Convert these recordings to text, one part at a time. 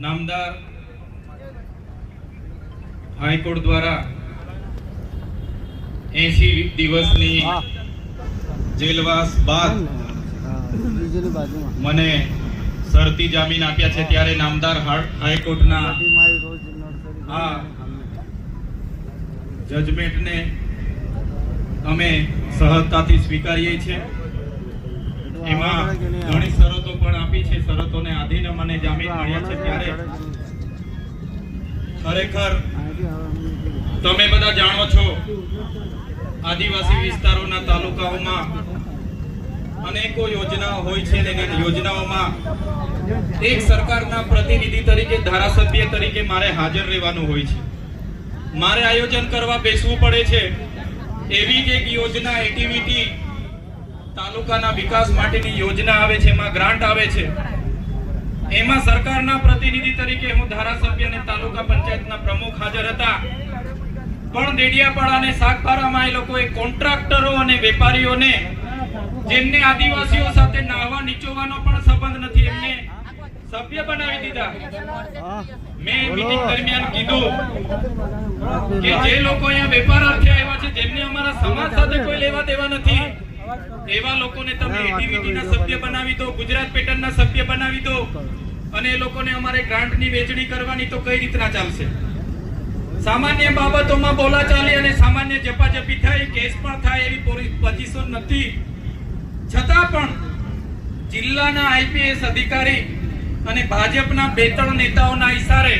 નામદાર હાઈકોર્ટ દ્વારા એસી દિવસની જેલવાસ બાદ મને શરતી જામીન આપ્યા છે ત્યારે નામદાર હાઈકોર્ટના હા. જજમેન્ટને અમે સહજતાથી સ્વીકારીએ છીએ એમાં ઘણી શરતો પણ આપી છે. શરતોને આધીન મને જામીન મળ્યા છે ત્યારે. ખરેખર તમે બધા જાણો છો આદિવાસી વિસ્તારોના તાલુકાઓમાં અનેકો યોજના હોય છે યોજનાઓમાં એક સરકારના પ્રતિનિધિ તરીકે ધારાસભ્ય તરીકે મારે હાજર રહેવાનું હોય છે. મારે આયોજન કરવા બેસવું પડે છે. એવી જ એક યોજના એક્ટિવિટી તાલુકાના વિકાસ માટેની યોજના આવે છે એમાં ગ્રાન્ટ આવે છે. એમાં સરકારના પ્રતિનિધિ તરીકે હું ધારાસભ્ય અને તાલુકા પંચાયતના પ્રમુખ હાજર હતા. પણ દેડિયાપાડા અને સાગબારામાં એ લોકોએ કોન્ટ્રાક્ટરો અને વેપારીઓને જેમને આદિવાસીઓ સાથે નાહવા નીચોવાનો પણ સંબંધ નથી એમને સભ્ય બનાવી દીધા. મેં મીટિંગ દરમિયાન કીધું કે જે લોકો અહીંયા વેપાર અર્થે આવ્યા છે જેમને અમારા સમાજ સાથે કોઈ લેવા દેવા નથી. એવા લોકોને તમે એટીવીટીના સભ્ય બનાવી દો ગુજરાત પેટર્નના સભ્ય બનાવી દો અને એ લોકોને અમારે ગ્રાન્ટની વેચણી કરવાની તો કઈ રીતના ચાલશે? સામાન્ય બાબતોમાં બોલાચાલી અને સામાન્ય જપાજપી થાય કેસ પણ થાય એવી પોઝિશન નથી. છતાં પણ જિલ્લાના આઈપીએસ અધિકારી અને ભાજપના બે ત્રણ નેતાઓના ઈશારે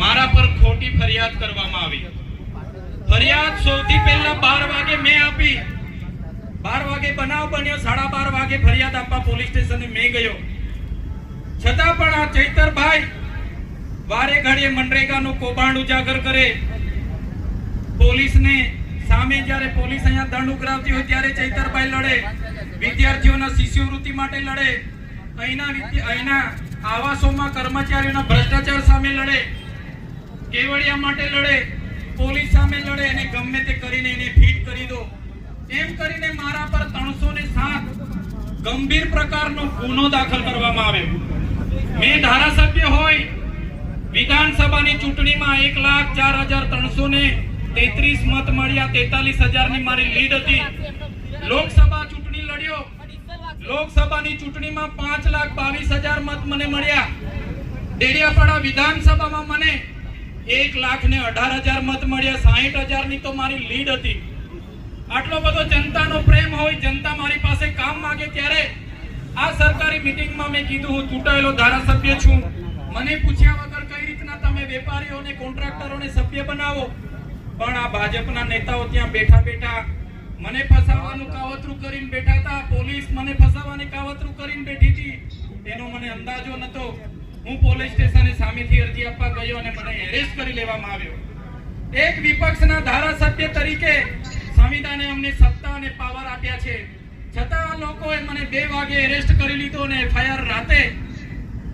મારા પર ખોટી ફરિયાદ કરવામાં આવી. ફરિયાદ સૌથી પહેલા બાર વાગે મેં આપી. બાર વાગે બનાવ બન્યો, સાડા બાર વાગે ફરિયાદ આપવા પોલીસ સ્ટેશને મેં ગયો. છતાં પણ આ ચૈતરભાઈ વારે ઘડીએ મનરેગાનું કૌભાંડ ઉજાગર કરે. પોલીસને સામે જ્યારે પોલીસ અહીંયા દંડ ઉઘરાવતી હોય ત્યારે ચૈતરભાઈ લડે. વિદ્યાર્થીઓના શિષ્યવૃત્તિ માટે લડે. અહીંના અહીંના આવાસોમાં કર્મચારીઓના ભ્રષ્ટાચાર સામે લડે. કેવડિયા માટે લડે. પોલીસ સામે લડે. અને ગમે તે કરીને એને ફિટ કરી દો એમ કરીને મારા પર ત્રણસો ને સાત ગંભીર પ્રકારનો ગુનો દાખલ કરવામાં આવ્યો મેં ધારાસભ્ય હોય, વિધાનસભાની ચૂંટણીમાં એક લાખ ચાર હજાર ત્રણસો ને તેત્રીસ મત મળ્યા, તેતાલીસ હજારની મારી લીડ હતી. લોકસભા ચૂંટણી લડ્યો. લોકસભાની ચૂંટણીમાં પાંચ લાખ બાવીસ હજાર મત મને મળ્યા. ડેડિયાપાડા વિધાનસભામાં મને એક લાખ ને અઢાર હજાર મત મળ્યા, સાહીઠ હજારની તો મારી લીડ હતી. આટલો બધો જનતાનો પ્રેમ હોય, જનતા મારી પાસે કામ માંગે ત્યારે આ સરકારી મીટિંગમાં મેં કીધું, હું ચૂંટાયેલો ધારાસભ્ય છું. મને પૂછ્યા વગર કઈ રીતના તમે વેપારીઓને, કોન્ટ્રાક્ટરોને સભ્ય બનાવો? પણ આ ભાજપના નેતાઓ ત્યાં બેઠા બેઠા મને ફસાવવાનું કાવતરું કરીને બેઠા હતા. પોલીસ મને ફસાવવાની કાવતરું કરીને બેઠી હતી. એનો મને અંદાજો નતો હું પોલીસ સ્ટેશને સામેથી અરજી આપવા ગયો અને મને એરેસ્ટ કરી લેવામાં આવ્યો. એક વિપક્ષના ધારાસભ્ય તરીકે સંવિધાને અમને સત્તા અને પાવર આપ્યા છે. છતાં લોકોએ મને બે વાગે એરેસ્ટ કરી લીધો અને એફઆઈઆર રાતે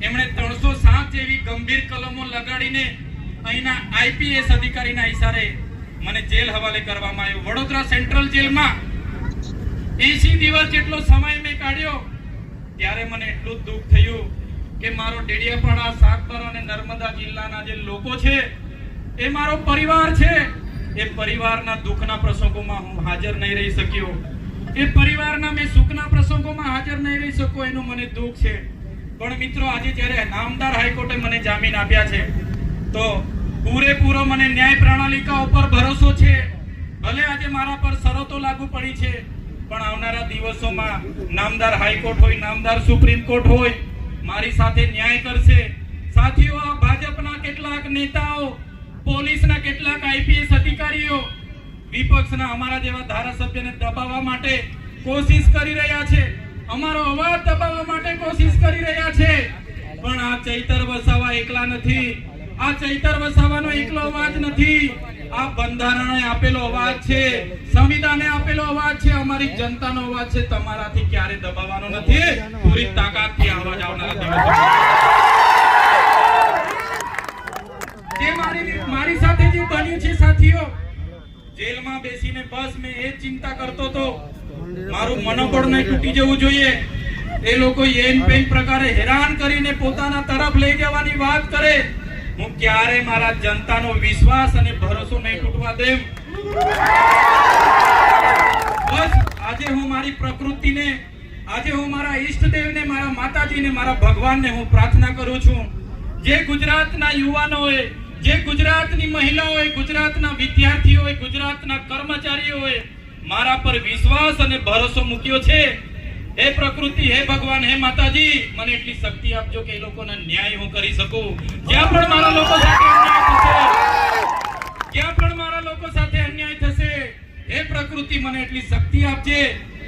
એમણે ત્રણસો સાત જેવી ગંભીર કલમો લગાડીને અહીંના આઈપીએસ અધિકારીના ઇશારે મને જેલ હવાલે કરવામાં આવ્યો. વડોદરા સેન્ટ્રલ જેલમાં એસી દિવસ જેટલો સમય મેં કાઢ્યો ત્યારે મને એટલું દુઃખ થયું કે મારો ડેડિયાપાડા સાગબારા અને નર્મદા જિલ્લાના જે લોકો છે, એ મારો પરિવાર છે. એ પરિવારના દુઃખના પ્રસંગોમાં હું હાજર નહીં રહી શક્યો. એ પરિવારના મેં સુખના પ્રસંગોમાં હાજર નહીં રહી શકો એનું મને દુઃખ છે. પણ મિત્રો, આજે જ્યારે નામદાર હાઈકોર્ટે મને જામીન આપ્યા છે, તો પૂરેપૂરો મને ન્યાય પ્રણાલિકા ઉપર ભરોસો છે. ભલે આજે મારા પર શરતો લાગુ પડી છે, પણ આવનારા દિવસોમાં નામદાર હાઈકોર્ટ હોય, નામદાર સુપ્રીમ કોર્ટ હોય, મારી સાથે ન્યાય કરશે. સાથીઓ, આ ભાજપના કેટલાક નેતાઓ પોલીસના કેટલાક આઈપીએસ અધિકારીઓ વિપક્ષના અમારા જેવા ધારાસભ્યને દબાવવા માટે કોશિશ કરી રહ્યા છે. અમારો અવાજ દબાવવા માટે કોશિશ કરી રહ્યા છે. પણ આ ચૈતર વસાવા એકલા નથી. આ ચૈતર વસાવાનો એકલો અવાજ નથી. આ બંધારણે આપેલો અવાજ છે. સંવિધાને આપેલો અવાજ છે. અમારી જનતાનો અવાજ છે. તમારાથી ક્યારે દબાવવાનો નથી. પૂરી તાકાતથી અવાજ આવનારા દિવસો જે મારી સાથે જે બન્યું છે સાથીઓ, જેલમાં બેસીને બસ મેં એ ચિંતા કરતો તો મારું મનોબળ નહીં તૂટી જવું જોઈએ. એ લોકો એન પેન પ્રકારે હેરાન કરીને પોતાના તરફ લઈ જવાની વાત કરે. હું ક્યારે મારા જનતાનો વિશ્વાસ અને ભરોસો નહીં તૂટવા દેમ. બસ, આજે હું મારી પ્રકૃતિને, આજે હું મારા ઈષ્ટદેવને, મારા માતાજીને, મારા ભગવાનને હું પ્રાર્થના કરું છું. જે ગુજરાતના યુવાનોએ જે ગુજરાતની મહિલાઓએ, ગુજરાતના વિદ્યાર્થીઓએ, ગુજરાતના કર્મચારીઓએ મારા પર વિશ્વાસ અને ભરોસો મૂક્યો છે. હે પ્રકૃતિ, હે ભગવાન, હે માતાજી, મને એટલી શક્તિ આપજો કે એ લોકોના ન્યાય હું કરી શકું. જ્યાં પણ મારા લોકો સાથે ક્યાં પણ મારા લોકો સાથે અન્યાય થશે, હે પ્રકૃતિ, મને એટલી શક્તિ આપજે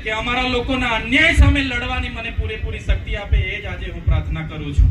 કે અમારા લોકોના અન્યાય સામે લડવાની મને પૂરેપૂરી શક્તિ આપે, એ જ આજે હું પ્રાર્થના કરું છું.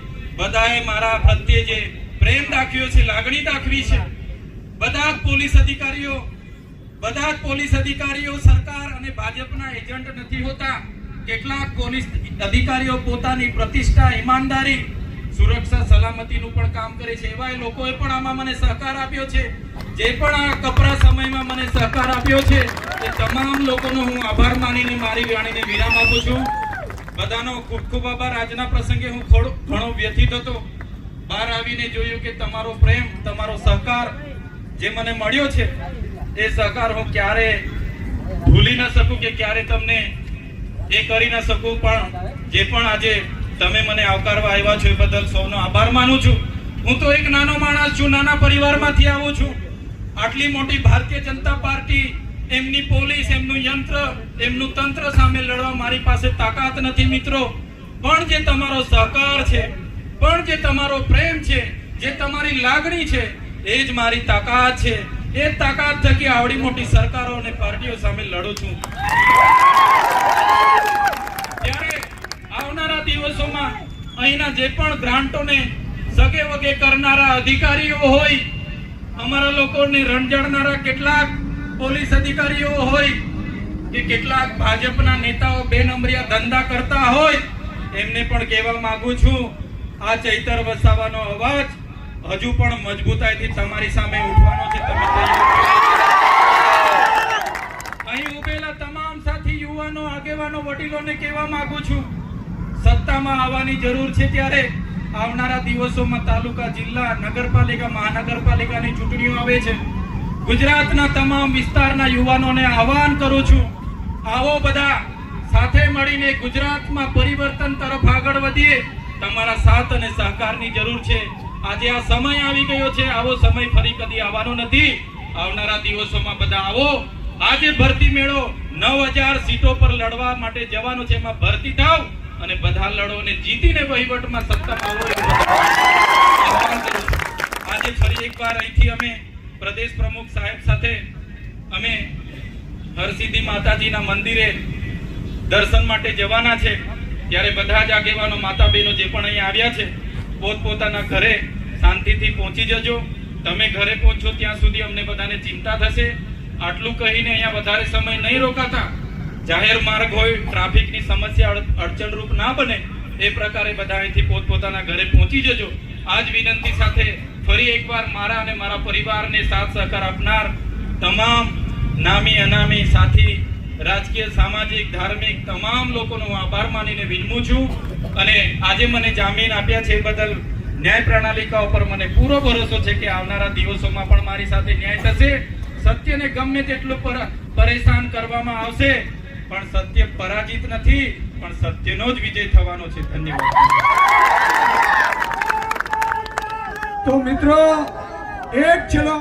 બધાએ મારા પ્રત્યે જે પ્રેમ દાખવ્યો છે, લાગણી દાખવી છે, બધા જ પોલીસ અધિકારીઓ, બધા જ પોલીસ અધિકારીઓ, સરકાર અને ભાજપના એજન્ટ નથી હોતા. કેટલાક પોલીસ અધિકારીઓ પોતાની પ્રતિષ્ઠા, ઈમાનદારી, સુરક્ષા, સલામતીનું પણ કામ કરે છે. એવા લોકોએ પણ આમાં મને સહકાર આપ્યો છે. જે પણ આ કપરા સમયમાં મને સહકાર આપ્યો છે, એ તમામ લોકોનો હું આભાર માનીને, મારી વાણીને વિરામ આપું છું. બધાનો ખૂબ ખૂબ આભાર. આજના પ્રસંગે હું થોડો ઘણો વ્યથિત હતો. બહાર આવીને જોયું કે તમારો પ્રેમ, તમારો સહકાર જે મને મળ્યો છે, એ સહકાર હું ક્યારે ભૂલી ન શકું કે ક્યારે તમને એ કરી ન શકું. પણ જે પણ આજે તમે મને આવકારવા આવ્યા છો એ બદલ સૌનો આભાર માનું છું. હું તો એક નાનો માણસ છું, નાના પરિવારમાંથી આવું છું. આટલી મોટી ભારતીય જનતા પાર્ટી એમની પોલીસ, એમનું યંત્ર, એમનું તંત્ર સામે લડવા મારી પાસે તાકાત નથી મિત્રો. પણ જે તમારો સહકાર છે, પણ જે તમારો પ્રેમ છે, જે તમારી લાગણી છે, એ જ મારી તાકાત છે. એ તાકાત થકી આવડી મોટી સરકારો અને પાર્ટીઓ સામે લડું છું. ત્યારે આવનારા દિવસોમાં અહીંના જે પણ ગ્રાન્ટોને સગે વગે કરનારા અધિકારીઓ હોય, અમારા લોકોને રણજાડનારા કેટલાક પોલીસ અધિકારીઓ હોય કે કેટલાક ભાજપના નેતાઓ બે નંબરિયા ધંધા કરતા હોય, એમને પણ કહેવા માંગુ છું, આ ચૈતર વસાવાનો અવાજ હજુ પણ મજબૂતાઈથી તમારી સામે ઉઠવાનો છે. તમે અહીં ઉભેલા તમામ સાથી યુવાનો, આગેવાનો, વડીલોને કહેવા માંગુ છું, સત્તામાં આવવાની જરૂર છે ત્યારે આવનારા દિવસોમાં તાલુકા, જિલ્લા, નગરપાલિકા, મહાનગરપાલિકાની ચૂંટણીઓ આવે છે. ગુજરાતના તમામ વિસ્તારના યુવાનોને આહવાન કરું છું. આવો બધા સાથે મળીને ગુજરાતમાં પરિવર્તન તરફ આગળ વધીએ. તમારા સાથ અને સહકારની જરૂર છે. આજે આ સમય આવી ગયો છે. આવો સમય ફરી કદી આવવાનો નથી. આવનારા દિવસોમાં બધા આવો. આજે ભરતી મેળો નવ હજાર સીટો પર લડવા માટે જવાનો છે. એમાં ભરતી થાવ અને બધા લડો અને જીતીને વહીવટમાં સત્તા આવો. આજે ફરી એકવાર અહીંથી અમે પ્રદેશ પ્રમુખ સાહેબ સાથે અમે હરસિદ્ધિ માતાજીના મંદિરે દર્શન માટે જવાના છે. ત્યારે બધા જ આગેવાનો માતા બહેનો જે પણ અહીંયા આવ્યા છે, પોતપોતાના ઘરે શાંતિથી પહોંચી જજો. તમે ઘરે પહોંચો ત્યાં સુધી અમને બધાને ચિંતા થશે. આટલું કહીને અહીંયા વધારે સમય નહીં રોકાતા. જાહેર માર્ગ હોય, ટ્રાફિકની સમસ્યા અડચણરૂપ ના બને, એ પ્રકારે બધા અહીંથી પોતપોતાના ઘરે પહોંચી જજો. આ જ વિનંતી સાથે ફરી એકવાર મારા અને મારા પરિવારને સાથ સહકાર આપનાર તમામ નામી અનામી સાથી, રાજકીય, સામાજિક, ધાર્મિક તમામ લોકોનો આભાર માનીને વિનમું છું અને આજે મને જામીન આપ્યા છે બદલ ન્યાય પ્રણાલિકા ઉપર મને પૂરો ભરોસો છે કે આવનારા દિવસોમાં પણ મારી સાથે ન્યાય થશે. સત્યને ગમે તેટલું પર- પરેશાન કરવામાં આવશે, પણ સત્ય પરાજિત નથી, પણ સત્યનો જ વિજય થવાનો છે. ધન્યવાદ. તો મિત્રો એક છેલ્લો